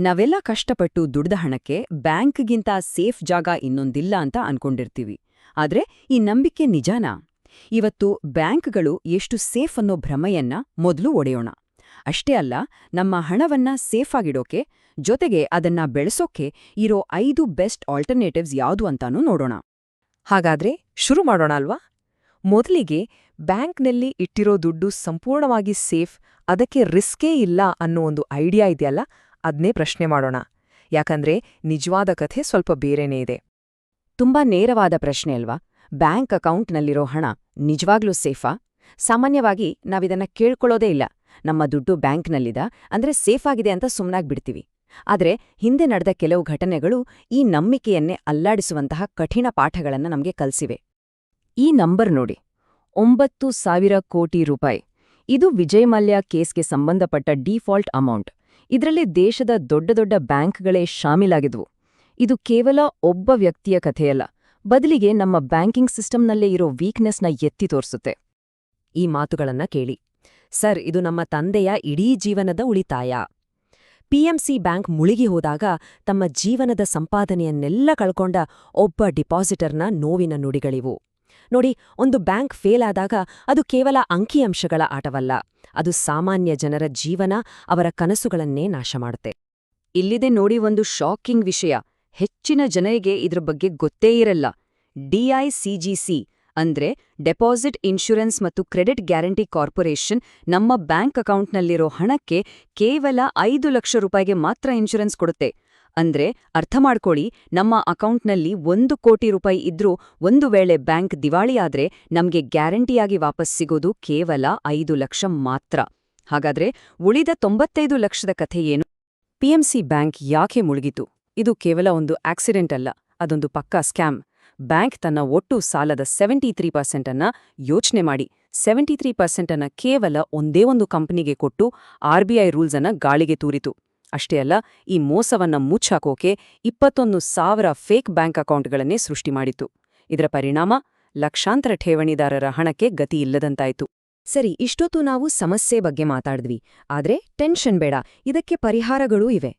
ನಾವೆಲ್ಲ ಕಷ್ಟಪಟ್ಟು ದುಡ್ದ ಹಣಕ್ಕೆ ಬ್ಯಾಂಕ್ಗಿಂತ ಸೇಫ್ ಜಾಗ ಇನ್ನೊಂದಿಲ್ಲ ಅಂತ ಅನ್ಕೊಂಡಿರ್ತೀವಿ. ಆದ್ರೆ ಈ ನಂಬಿಕೆ ನಿಜಾನಾ? ಇವತ್ತು ಬ್ಯಾಂಕ್ಗಳು ಎಷ್ಟು ಸೇಫ್ ಅನ್ನೋ ಭ್ರಮೆಯನ್ನ ಮೊದಲು ಒಡೆಯೋಣ. ಅಷ್ಟೇ ಅಲ್ಲ, ನಮ್ಮ ಹಣವನ್ನ ಸೇಫ್ ಆಗಿಡೋಕೆ, ಜೊತೆಗೆ ಅದನ್ನ ಬೆಳೆಸೋಕೆ ಇರೋ ಐದು ಬೆಸ್ಟ್ ಆಲ್ಟರ್ನೇಟಿವ್ಸ್ ಯಾವುದು ಅಂತಾನೂ ನೋಡೋಣ. ಹಾಗಾದ್ರೆ ಶುರು ಮಾಡೋಣ ಅಲ್ವಾ? ಮೊದಲಿಗೆ ಬ್ಯಾಂಕ್ನಲ್ಲಿ ಇಟ್ಟಿರೋ ದುಡ್ಡು ಸಂಪೂರ್ಣವಾಗಿ ಸೇಫ್, ಅದಕ್ಕೆ ರಿಸ್ಕೇ ಇಲ್ಲ ಅನ್ನೋ ಒಂದು ಐಡಿಯಾ ಇದೆಯಲ್ಲ? ಅದ್ನೇ ಪ್ರಶ್ನೆ ಮಾಡೋಣ. ಯಾಕಂದ್ರೆ ನಿಜವಾದ ಕಥೆ ಸ್ವಲ್ಪ ಬೇರೆನೇ ಇದೆ. ತುಂಬಾ ನೇರವಾದ ಪ್ರಶ್ನೆ ಅಲ್ವಾ? ಬ್ಯಾಂಕ್ ಅಕೌಂಟ್ನಲ್ಲಿರೋ ಹಣ ನಿಜವಾಗ್ಲೂ ಸೇಫಾ? ಸಾಮಾನ್ಯವಾಗಿ ನಾವಿದನ್ನ ಕೇಳ್ಕೊಳ್ಳೋದೇ ಇಲ್ಲ. ನಮ್ಮ ದುಡ್ಡು ಬ್ಯಾಂಕ್ನಲ್ಲಿದ? ಅಂದ್ರೆ ಸೇಫ್ ಆಗಿದೆ ಅಂತ ಸುಮ್ನಾಗ್ಬಿಡ್ತೀವಿ ಆದ್ರೆ ಹಿಂದೆ ನಡೆದ ಕೆಲವು ಘಟನೆಗಳು ಈ ನಂಬಿಕೆಯನ್ನೇ ಅಲ್ಲಾಡಿಸುವಂತಹ ಕಠಿಣ ಪಾಠಗಳನ್ನು ನಮಗೆ ಕಲ್ಸಿವೆ. ಈ ನಂಬರ್ ನೋಡಿ. ಒಂಬತ್ತು ಸಾವಿರ ಕೋಟಿ ರೂಪಾಯಿ. ಇದು ವಿಜಯ್ ಮಲ್ಯ ಕೇಸ್ಗೆ ಸಂಬಂಧಪಟ್ಟ ಡೀಫಾಲ್ಟ್ ಅಮೌಂಟ್. ಇದರಲ್ಲಿ ದೇಶದ ದೊಡ್ಡ ದೊಡ್ಡ ಬ್ಯಾಂಕ್ಗಳೇ ಶಾಮೀಲಾಗಿದ್ವು. ಇದು ಕೇವಲ ಒಬ್ಬ ವ್ಯಕ್ತಿಯ ಕಥೆಯಲ್ಲ, ಬದಲಿಗೆ ನಮ್ಮ ಬ್ಯಾಂಕಿಂಗ್ ಸಿಸ್ಟಮ್ನಲ್ಲೇ ಇರೋ ವೀಕ್ನೆಸ್ನ ಎತ್ತಿ ತೋರಿಸುತ್ತೆ. ಈ ಮಾತುಗಳನ್ನ ಕೇಳಿ. ಸರ್, ಇದು ನಮ್ಮ ತಂದೆಯ ಇಡೀ ಜೀವನದ ಉಳಿತಾಯ. ಪಿಎಂಸಿ ಬ್ಯಾಂಕ್ ಮುಳುಗಿ ಹೋದಾಗ ತಮ್ಮ ಜೀವನದ ಸಂಪಾದನೆಯನ್ನೆಲ್ಲ ಕಳ್ಕೊಂಡ ಒಬ್ಬ ಡಿಪಾಸಿಟರ್ನ ನೋವಿನ ನುಡಿಗಳಿವು. ನೋಡಿ, ಒಂದು ಬ್ಯಾಂಕ್ ಫೇಲ್ ಆದಾಗ ಅದು ಕೇವಲ ಅಂಕಿಅಂಶಗಳ ಆಟವಲ್ಲ. ಅದು ಸಾಮಾನ್ಯ ಜನರ ಜೀವನ, ಅವರ ಕನಸುಗಳನ್ನೇ ನಾಶ ಮಾಡುತ್ತೆ. ಇಲ್ಲಿದೆ ನೋಡಿ ಒಂದು ಶಾಕಿಂಗ್ ವಿಷಯ. ಹೆಚ್ಚಿನ ಜನರಿಗೆ ಇದ್ರ ಬಗ್ಗೆ ಗೊತ್ತೇ ಇರಲ್ಲ. ಡಿಐಸಿಜಿಸಿ ಅಂದ್ರೆ ಡೆಪಾಸಿಟ್ ಇನ್ಶೂರೆನ್ಸ್ ಮತ್ತು ಕ್ರೆಡಿಟ್ ಗ್ಯಾರಂಟಿ ಕಾರ್ಪೊರೇಷನ್ ನಮ್ಮ ಬ್ಯಾಂಕ್ ಅಕೌಂಟ್ನಲ್ಲಿರೋ ಹಣಕ್ಕೆ ಕೇವಲ ಐದು ಲಕ್ಷ ರೂಪಾಯಿಗೆ ಮಾತ್ರ ಇನ್ಶೂರೆನ್ಸ್ ಕೊಡುತ್ತೆ. ಅಂದ್ರೆ ಅರ್ಥ ಮಾಡ್ಕೊಳ್ಳಿ, ನಮ್ಮ ಅಕೌಂಟ್ನಲ್ಲಿ ಒಂದು ಕೋಟಿ ರೂಪಾಯಿ ಇದ್ರೂ ಒಂದು ವೇಳೆ ಬ್ಯಾಂಕ್ ದಿವಾಳಿಯಾದ್ರೆ ನಮ್ಗೆ ಗ್ಯಾರಂಟಿಯಾಗಿ ವಾಪಸ್ ಸಿಗೋದು ಕೇವಲ ಐದು ಲಕ್ಷ ಮಾತ್ರ. ಹಾಗಾದ್ರೆ ಉಳಿದ ತೊಂಬತ್ತೈದು ಲಕ್ಷದ ಕಥೆ ಏನು? ಪಿಎಂಸಿ ಬ್ಯಾಂಕ್ ಯಾಕೆ ಮುಳುಗಿತು? ಇದು ಕೇವಲ ಒಂದು ಆಕ್ಸಿಡೆಂಟ್ ಅಲ್ಲ, ಅದೊಂದು ಪಕ್ಕಾ ಸ್ಕ್ಯಾಮ್. ಬ್ಯಾಂಕ್ ತನ್ನ ಒಟ್ಟು ಸಾಲದ ಸೆವೆಂಟಿ ತ್ರೀ ಪರ್ಸೆಂಟನ್ನ ಯೋಚನೆ ಮಾಡಿ. ಸೆವೆಂಟಿ ತ್ರೀ ಪರ್ಸೆಂಟನ್ನ ಕೇವಲ ಒಂದೇ ಒಂದು ಕಂಪನಿಗೆ ಕೊಟ್ಟು ಆರ್ಬಿಐ ರೂಲ್ಸನ್ನ ಗಾಳಿಗೆ ತೂರಿತು. ಅಷ್ಟೇ ಅಲ್ಲ, ಈ ಮೋಸವನ್ನ ಮುಚ್ಚಾಕೋಕೆ ಇಪ್ಪತ್ತೊಂದು ಸಾವಿರ ಫೇಕ್ ಬ್ಯಾಂಕ್ ಅಕೌಂಟ್ಗಳನ್ನೇ ಸೃಷ್ಟಿ ಮಾಡಿತು ಇದರ ಪರಿಣಾಮ ಲಕ್ಷಾಂತರ ಠೇವಣಿದಾರರ ಹಣಕ್ಕೆ ಗತಿ ಇಲ್ಲದಂತಾಯಿತು. ಸರಿ, ಇಷ್ಟೊತ್ತು ನಾವು ಸಮಸ್ಯೆ ಬಗ್ಗೆ ಮಾತಾಡಿದ್ವಿ. ಆದ್ರೆ ಟೆನ್ಷನ್ ಬೇಡ, ಇದಕ್ಕೆ ಪರಿಹಾರಗಳೂ ಇವೆ.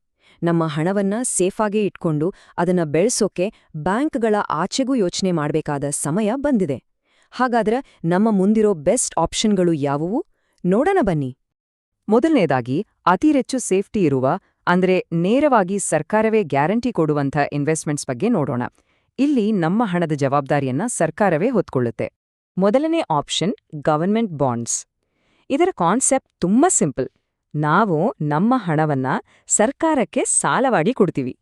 ನಮ್ಮ ಹಣವನ್ನ ಸೇಫಾಗಿ ಇಟ್ಕೊಂಡು ಅದನ್ನ ಬೆಳೆಸೋಕೆ ಬ್ಯಾಂಕ್ಗಳ ಆಚೆಗೂ ಯೋಚನೆ ಮಾಡಬೇಕಾದ ಸಮಯ ಬಂದಿದೆ. ಹಾಗಾದ್ರೆ ನಮ್ಮ ಮುಂದಿರೋ ಬೆಸ್ಟ್ ಆಪ್ಷನ್ಗಳು ಯಾವುವು? ನೋಡೋಣ ಬನ್ನಿ. ಮೊದಲನೇದಾಗಿ ಅತಿರೆಚ್ಚು ಸೇಫ್ಟಿ ಇರುವ, ಅಂದ್ರೆ ನೇರವಾಗಿ ಸರ್ಕಾರವೇ ಗ್ಯಾರಂಟಿ ಕೊಡುವಂಥ ಇನ್ವೆಸ್ಟ್ಮೆಂಟ್ಸ್ ಬಗ್ಗೆ ನೋಡೋಣ. ಇಲ್ಲಿ ನಮ್ಮ ಹಣದ ಜವಾಬ್ದಾರಿಯನ್ನ ಸರ್ಕಾರವೇ ಹೊತ್ಕೊಳ್ಳುತ್ತೆ. ಮೊದಲನೇ ಆಪ್ಷನ್ ಗವರ್ಮೆಂಟ್ ಬಾಂಡ್ಸ್. ಇದರ ಕಾನ್ಸೆಪ್ಟ್ ತುಂಬಾ ಸಿಂಪಲ್. ನಾವು ನಮ್ಮ ಹಣವನ್ನ ಸರ್ಕಾರಕ್ಕೆ ಸಾಲವಾಗಿ ಕೊಡ್ತೀವಿ.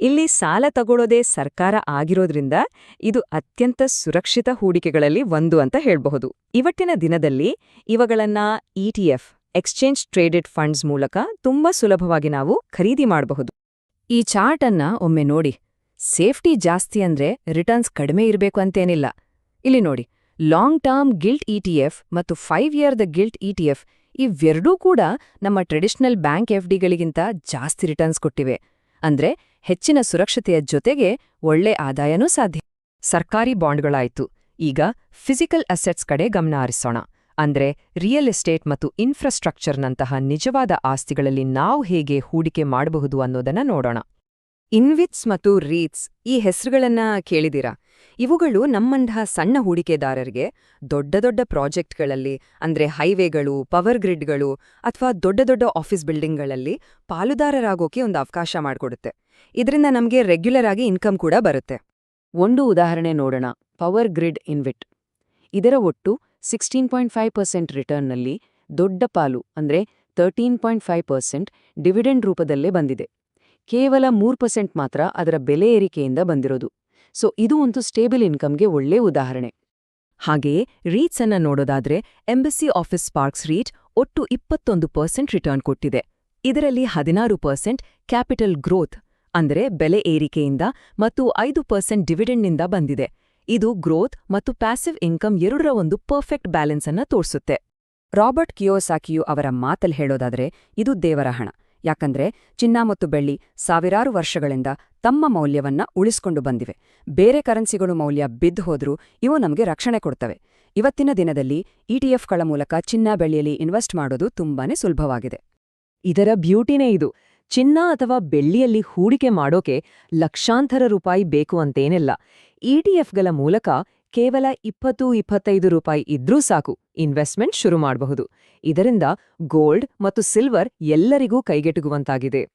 ಇಲ್ಲಿ ಸಾಲ ತಗೊಳ್ಳೋದೇ ಸರ್ಕಾರ ಆಗಿರೋದ್ರಿಂದ ಇದು ಅತ್ಯಂತ ಸುರಕ್ಷಿತ ಹೂಡಿಕೆಗಳಲ್ಲಿ ಒಂದು ಅಂತ ಹೇಳಬಹುದು. ಇವತ್ತಿನ ದಿನದಲ್ಲಿ ಇವಗಳನ್ನ ಇಟಿಎಫ್ ಎಕ್ಸ್ಚೇಂಜ್ ಟ್ರೇಡೆಡ್ ಫಂಡ್ಸ್ ಮೂಲಕ ತುಂಬಾ ಸುಲಭವಾಗಿ ನಾವು ಖರೀದಿ ಮಾಡಬಹುದು. ಈ ಚಾರ್ಟ್ ಒಮ್ಮೆ ನೋಡಿ. ಸೇಫ್ಟಿ ಜಾಸ್ತಿ ಅಂದ್ರೆ ರಿಟರ್ನ್ಸ್ ಕಡಿಮೆ ಇರಬೇಕು ಅಂತೇನಿಲ್ಲ. ಇಲ್ಲಿ ನೋಡಿ. ಲಾಂಗ್ ಟರ್ಮ್ ಗಿಲ್ಟ್ ಇಟಿಎಫ್ ಮತ್ತು five year the gilt ETF ಇವೆರಡೂ ಕೂಡ ನಮ್ಮ ಟ್ರೆಡಿಷನಲ್ ಬ್ಯಾಂಕ್ ಎಫ್ಡಿಗಳಿಗಿಂತ ಜಾಸ್ತಿ ರಿಟರ್ನ್ಸ್ ಕೊಟ್ಟಿವೆ. ಅಂದ್ರೆ ಹೆಚ್ಚಿನ ಸುರಕ್ಷತೆಯ ಜೊತೆಗೆ ಒಳ್ಳೆ ಆದಾಯನೂ ಸಾಧ್ಯ. ಸರ್ಕಾರಿ ಬಾಂಡ್ಗಳಾಯಿತು. ಈಗ ಫಿಸಿಕಲ್ ಅಸೆಟ್ಸ್ ಕಡೆ ಗಮನ ಹರಿಸೋಣ. ಅಂದ್ರೆ ರಿಯಲ್ ಎಸ್ಟೇಟ್ ಮತ್ತು ಇನ್ಫ್ರಾಸ್ಟ್ರಕ್ಚರ್ನಂತಹ ನಿಜವಾದ ಆಸ್ತಿಗಳಲ್ಲಿ ನಾವು ಹೇಗೆ ಹೂಡಿಕೆ ಮಾಡಬಹುದು ಅನ್ನೋದನ್ನ ನೋಡೋಣ. ಇನ್ವಿಟ್ಸ್ ಮತ್ತು ರೀಟ್ಸ್ ಈ ಹೆಸರುಗಳನ್ನು ಕೇಳಿದಿರಾ ಇವುಗಳು ನಮ್ಮಂತಹ ಸಣ್ಣ ಹೂಡಿಕೆದಾರರಿಗೆ ದೊಡ್ಡ ದೊಡ್ಡ ಪ್ರಾಜೆಕ್ಟ್ಗಳಲ್ಲಿ ಅಂದ್ರೆ ಹೈವೇಗಳು ಪವರ್ ಗ್ರಿಡ್ಗಳು ಅಥವಾ ದೊಡ್ಡ ದೊಡ್ಡ ಆಫೀಸ್ ಬಿಲ್ಡಿಂಗ್ಗಳಲ್ಲಿ ಪಾಲುದಾರರಾಗೋಕೆ ಒಂದು ಅವಕಾಶ ಮಾಡಿಕೊಡುತ್ತೆ. ಇದರಿಂದ ನಮಗೆ ರೆಗ್ಯುಲರ್ ಆಗಿ ಇನ್ಕಮ್ ಕೂಡ ಬರುತ್ತೆ. ಒಂದು ಉದಾಹರಣೆ ನೋಡೋಣ. ಪವರ್ ಗ್ರಿಡ್ ಇನ್ವಿಟ್ ಇದರ ಒಟ್ಟು ಸಿಕ್ಸ್ಟೀನ್ ಪಾಯಿಂಟ್ ಫೈವ್ ಪರ್ಸೆಂಟ್ ರಿಟರ್ನ್ನಲ್ಲಿ ದೊಡ್ಡ ಪಾಲು, ಅಂದ್ರೆ thirteen point five percent dividend ರೂಪದಲ್ಲೇ ಬಂದಿದೆ. ಕೇವಲ ಮೂರು ಪರ್ಸೆಂಟ್ ಮಾತ್ರ ಅದರ ಬೆಲೆ ಏರಿಕೆಯಿಂದ ಬಂದಿರೋದು. ಸೊ ಇದು ಒಂದು ಸ್ಟೇಬಲ್ ಇನ್ಕಮ್ಗೆ ಒಳ್ಳೆ ಉದಾಹರಣೆ. ಹಾಗೆಯೇ ರೀಟ್ಸ್ ಅನ್ನ ನೋಡೋದಾದ್ರೆ ಎಂಬಸಿ ಆಫೀಸ್ ಪಾರ್ಕ್ಸ್ ರೀಟ್ ಒಟ್ಟು ಇಪ್ಪತ್ತೊಂದು ಪರ್ಸೆಂಟ್ ರಿಟರ್ನ್ ಕೊಟ್ಟಿದೆ. ಇದರಲ್ಲಿ ಹದಿನಾರು ಪರ್ಸೆಂಟ್ ಕ್ಯಾಪಿಟಲ್ ಗ್ರೋತ್ ಅಂದರೆ ಬೆಲೆ ಏರಿಕೆಯಿಂದ ಮತ್ತು ಐದು ಪರ್ಸೆಂಟ್ ಡಿವಿಡೆಂಡ್ನಿಂದ ಬಂದಿದೆ. ಇದು ಗ್ರೋತ್ ಮತ್ತು ಪ್ಯಾಸಿವ್ ಇನ್ಕಮ್ ಎರಡರ ಒಂದು ಪರ್ಫೆಕ್ಟ್ ಬ್ಯಾಲೆನ್ಸ್ ಅನ್ನ ತೋರಿಸುತ್ತೆ. ರಾಬರ್ಟ್ ಕಿಯೋಸಾಕಿಯು ಅವರ ಮಾತಲ್ ಹೇಳೋದಾದ್ರೆ, ಇದು ದೇವರ ಹಣ. ಯಾಕಂದ್ರೆ, ಚಿನ್ನ ಮತ್ತು ಬೆಳ್ಳಿ ಸಾವಿರಾರು ವರ್ಷಗಳಿಂದ ತಮ್ಮ ಮೌಲ್ಯವನ್ನ ಉಳಿಸ್ಕೊಂಡು ಬಂದಿವೆ. ಬೇರೆ ಕರೆನ್ಸಿಗಳು ಮೌಲ್ಯ ಬಿದ್ದು ಹೋದ್ರೂ ಇವು ನಮಗೆ ರಕ್ಷಣೆ ಕೊಡ್ತವೆ. ಇವತ್ತಿನ ದಿನದಲ್ಲಿ ಇಟಿಎಫ್ಗಳ ಮೂಲಕ ಚಿನ್ನ ಬೆಳ್ಳಿಯಲ್ಲಿ ಇನ್ವೆಸ್ಟ್ ಮಾಡೋದು ತುಂಬಾನೇ ಸುಲಭವಾಗಿದೆ. ಇದರ ಬ್ಯೂಟಿನೇ ಇದು. ಚಿನ್ನ ಅಥವಾ ಬೆಳ್ಳಿಯಲ್ಲಿ ಹೂಡಿಕೆ ಮಾಡೋಕೆ ಲಕ್ಷಾಂತರ ರೂಪಾಯಿ ಬೇಕು ಅಂತೇನಿಲ್ಲ. ಇಟಿಎಫ್ಗಳ ಮೂಲಕ ಕೇವಲ ಇಪ್ಪತ್ತು, ಇಪ್ಪತ್ತೈದು ರೂಪಾಯಿ ಇದ್ರೂ ಸಾಕು. ಇನ್ವೆಸ್ಟ್ಮೆಂಟ್ ಶುರು ಮಾಡಬಹುದು. ಇದರಿಂದ ಗೋಲ್ಡ್ ಮತ್ತು ಸಿಲ್ವರ್ ಎಲ್ಲರಿಗೂ ಕೈಗೆಟುಕುವಂತಾಗಿದೆ.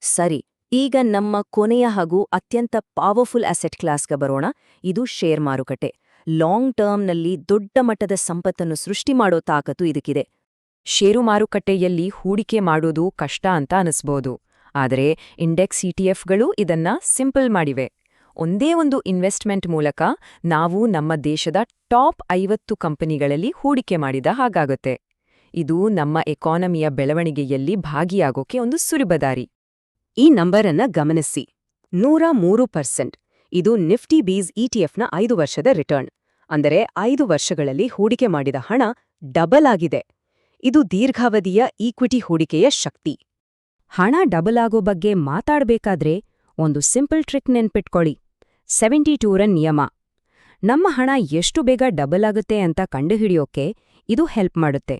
ಸರಿ, ಈಗ ನಮ್ಮ ಕೊನೆಯ ಹಾಗೂ ಅತ್ಯಂತ ಪವರ್ಫುಲ್ ಅಸೆಟ್ ಕ್ಲಾಸ್ಗೆ ಬರೋಣ. ಇದು ಶೇರ್ ಮಾರುಕಟ್ಟೆ. ಲಾಂಗ್ ಟರ್ಮ್ನಲ್ಲಿ ದೊಡ್ಡ ಮಟ್ಟದ ಸಂಪತ್ತನ್ನು ಸೃಷ್ಟಿ ಮಾಡೋ ತಾಕತ್ತು ಇದಕ್ಕಿದೆ. ಷೇರು ಮಾರುಕಟ್ಟೆಯಲ್ಲಿ ಹೂಡಿಕೆ ಮಾಡೋದು ಕಷ್ಟ ಅಂತ ಅನಿಸ್ಬೋದು. ಆದರೆ, ಇಂಡೆಕ್ಸ್ ಇಟಿಎಫ್ಗಳು ಇದನ್ನ ಸಿಂಪಲ್ ಮಾಡಿವೆ. ಒಂದೇ ಒಂದು ಇನ್ವೆಸ್ಟ್ಮೆಂಟ್ ಮೂಲಕ ನಾವು ನಮ್ಮ ದೇಶದ ಟಾಪ್ ಐವತ್ತು ಕಂಪನಿಗಳಲ್ಲಿ ಹೂಡಿಕೆ ಮಾಡಿದ ಹಾಗಾಗುತ್ತೆ. ಇದು ನಮ್ಮ ಎಕಾನಮಿಯ ಬೆಳವಣಿಗೆಯಲ್ಲಿ ಭಾಗಿಯಾಗೋಕೆ ಒಂದು ಸುರಿಬದಾರಿ ಈ ನಂಬರನ್ನ ಗಮನಿಸಿ. ನೂರ ಮೂರು ಪರ್ಸೆಂಟ್ ಇದು ನಿಫ್ಟಿ ಬೀಸ್ ಇಟಿಎಫ್ನ ಐದು ವರ್ಷದ ರಿಟರ್ನ್. ಅಂದರೆ ಐದು ವರ್ಷಗಳಲ್ಲಿ ಹೂಡಿಕೆ ಮಾಡಿದ ಹಣ ಡಬಲ್ ಆಗಿದೆ. ಇದು ದೀರ್ಘಾವಧಿಯ ಈಕ್ವಿಟಿ ಹೂಡಿಕೆಯ ಶಕ್ತಿ. ಹಣ ಡಬಲ್ ಆಗೋ ಬಗ್ಗೆ ಮಾತಾಡಬೇಕಾದ್ರೆ ಒಂದು ಸಿಂಪಲ್ ಟ್ರಿಕ್ ನೆನ್ಪಿಟ್ಕೊಳ್ಳಿ. ಸೆವೆಂಟಿ ಟೂರ ನಿಯಮ. ನಮ್ಮ ಹಣ ಎಷ್ಟು ಬೇಗ ಡಬಲ್ ಆಗುತ್ತೆ ಅಂತ ಕಂಡುಹಿಡಿಯೋಕೆ ಇದು ಹೆಲ್ಪ್ ಮಾಡುತ್ತೆ.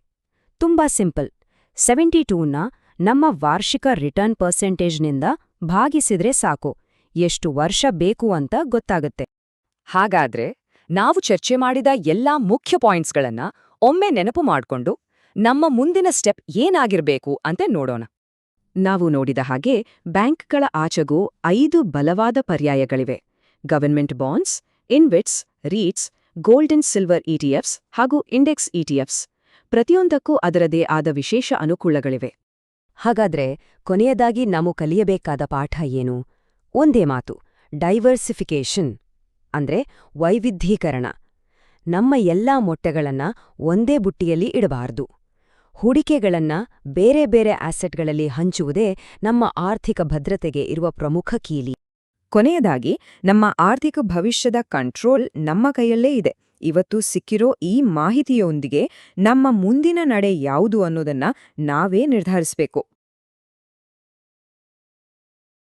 ತುಂಬಾ ಸಿಂಪಲ್. ಸೆವೆಂಟಿ ಟೂನ ನಮ್ಮ ವಾರ್ಷಿಕ ರಿಟರ್ನ್ ಪರ್ಸೆಂಟೇಜ್ನಿಂದ ಭಾಗಿಸಿದ್ರೆ ಸಾಕು. ಎಷ್ಟು ವರ್ಷ ಬೇಕು ಅಂತ ಗೊತ್ತಾಗುತ್ತೆ. ಹಾಗಾದ್ರೆ ನಾವು ಚರ್ಚೆ ಮಾಡಿದ ಎಲ್ಲಾ ಮುಖ್ಯ ಪಾಯಿಂಟ್ಸ್ಗಳನ್ನ ಒಮ್ಮೆ ನೆನಪು ಮಾಡ್ಕೊಂಡು ನಮ್ಮ ಮುಂದಿನ ಸ್ಟೆಪ್ ಏನಾಗಿರ್ಬೇಕು ಅಂತ ನೋಡೋಣ. ನಾವು ನೋಡಿದ ಹಾಗೆ ಬ್ಯಾಂಕ್ಗಳ ಆಚೆಗೂ ಐದು ಬಲವಾದ ಪರ್ಯಾಯಗಳಿವೆ. Government bonds InvITs REITs gold and silver ETFs ಹಾಗೂ ಇಂಡೆಕ್ಸ್ ಇಟಿಎಫ್ಸ್ ಪ್ರತಿಯೊಂದಕ್ಕೂ ಅದರದೇ ಆದ ವಿಶೇಷ ಅನುಕೂಲಗಳಿವೆ. ಹಾಗಾದ್ರೆ ಕೊನೆಯದಾಗಿ ನಾವು ಕಲಿಯಬೇಕಾದ ಪಾಠ ಏನು? ಒಂದೇ ಮಾತು ಡೈವರ್ಸಿಫಿಕೇಷನ್ ಅಂದ್ರೆ ವೈವಿಧ್ಯೀಕರಣ. ನಮ್ಮ ಎಲ್ಲಾ ಮೊಟ್ಟೆಗಳನ್ನ ಒಂದೇ ಬುಟ್ಟಿಯಲ್ಲಿ ಇಡಬಾರ್ದು. ಹೂಡಿಕೆಗಳನ್ನ ಬೇರೆ ಬೇರೆ ಆಸೆಟ್ಗಳಲ್ಲಿ ಹಂಚುವುದೇ ನಮ್ಮ ಆರ್ಥಿಕ ಭದ್ರತೆಗೆ ಇರುವ ಪ್ರಮುಖ ಕೀಲಿ. ಕೊನೆಯದಾಗಿ, ನಮ್ಮ ಆರ್ಥಿಕ ಭವಿಷ್ಯದ ಕಂಟ್ರೋಲ್ ನಮ್ಮ ಕೈಯಲ್ಲೇ ಇದೆ. ಇವತ್ತು ಸಿಕ್ಕಿರೋ ಈ ಮಾಹಿತಿಯೊಂದಿಗೆ ನಮ್ಮ ಮುಂದಿನ ನಡೆ ಯಾವುದು ಅನ್ನೋದನ್ನ ನಾವೇ ನಿರ್ಧರಿಸಬೇಕು.